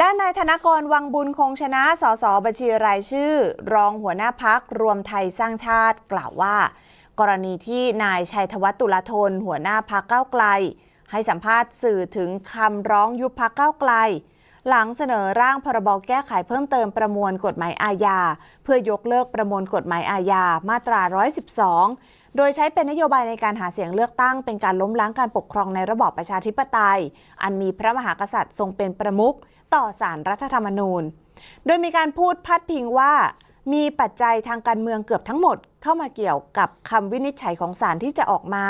ด้านนายธนกรวังบุญคงชนะ สสบัญชีรายชื่อ รองหัวหน้าพักรวมไทยสร้างชาติกล่าวว่า กรณีที่นายชัยธวัฒน์ตุลาธน หัวหน้าพักเก้าไกล ให้สัมภาษณ์สื่อถึงคำร้องยุบพักเก้าไกล หลังเสนอร่างพรบแก้ไขเพิ่มเติมประมวลกฎหมายอาญา เพื่อยกเลิกประมวลกฎหมายอาญามาตรา 112โดยใช้เป็นนโยบายในการหาเสียงเลือกตั้งเป็นการล้มล้างการปกครองในระบอบประชาธิปไตย อันมีพระมหากษัตริย์ทรงเป็นประมุขต่อสารรัฐธรรมนูญ โดยมีการพูดพัดพิงว่า มีปัจจัยทางการเมืองเกือบทั้งหมด เข้ามาเกี่ยวกับคำวินิจฉัยของศาลที่จะออกมา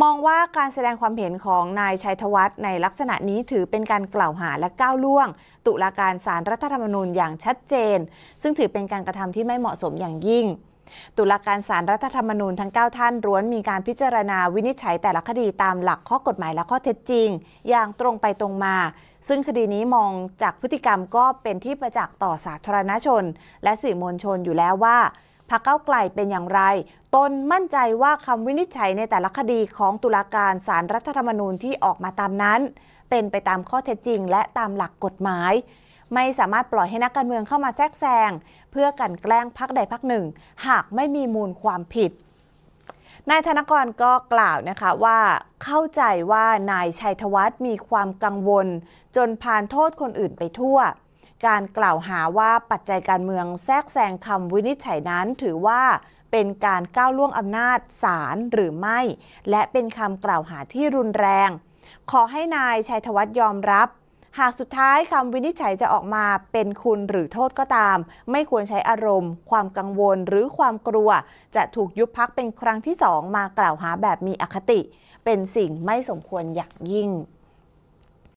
มองว่าการแสดงความเห็นของนายชัยธวัฒน์ในลักษณะนี้ถือเป็นการกล่าวหาและก้าวล่วง ตุลาการสารรัฐธรรมนูญอย่างชัดเจน ซึ่งถือเป็นการกระทำที่ไม่เหมาะสมอย่างยิ่ง ตุลาการศาลรัฐธรรมนูญทั้ง 9 ท่านล้วนมีการพิจารณาวินิจฉัยแต่ละคดีตามหลักข้อกฎหมายและข้อเท็จจริง อย่างตรงไปตรงมา ซึ่งคดีนี้มองจากพฤติกรรมก็เป็นที่ประจักษ์ต่อสาธารณชน และสื่อมวลชนอยู่แล้วว่าพรรคเก้าไกลเป็นอย่างไร ตนมั่นใจว่าคำวินิจฉัยในแต่ละคดีของตุลาการศาลรัฐธรรมนูญที่ออกมาตามนั้น เป็นไปตามข้อเท็จจริง และตามหลักกฎหมาย ไม่สามารถปล่อยให้นักการเมืองเข้ามาแทรกแซงเพื่อกันแกล้งพักใดพักหนึ่ง หากไม่มีมูลความผิดนายธนกรก็กล่าวนะคะว่าเข้าใจว่านายชัยธวัฒน์มีความกังวล จนพานโทษคนอื่นไปทั่ว การกล่าวหาว่าปัจจัยการเมืองแทรกแซงคำวินิจฉัยนั้นถือว่าเป็นการก้าวล่วงอำนาจศาลหรือไม่ และเป็นคำกล่าวหาที่รุนแรง ขอให้นายชัยธวัฒน์ยอมรับ หากสุดท้ายคำวินิจฉัยจะออกมาเป็นคุณหรือโทษก็ตาม ไม่ควรใช้อารมณ์ ความกังวลหรือความกลัว จะถูกยุบพักเป็นครั้งที่สองมากล่าวหาแบบมีอคติ เป็นสิ่งไม่สมควรอย่างยิ่ง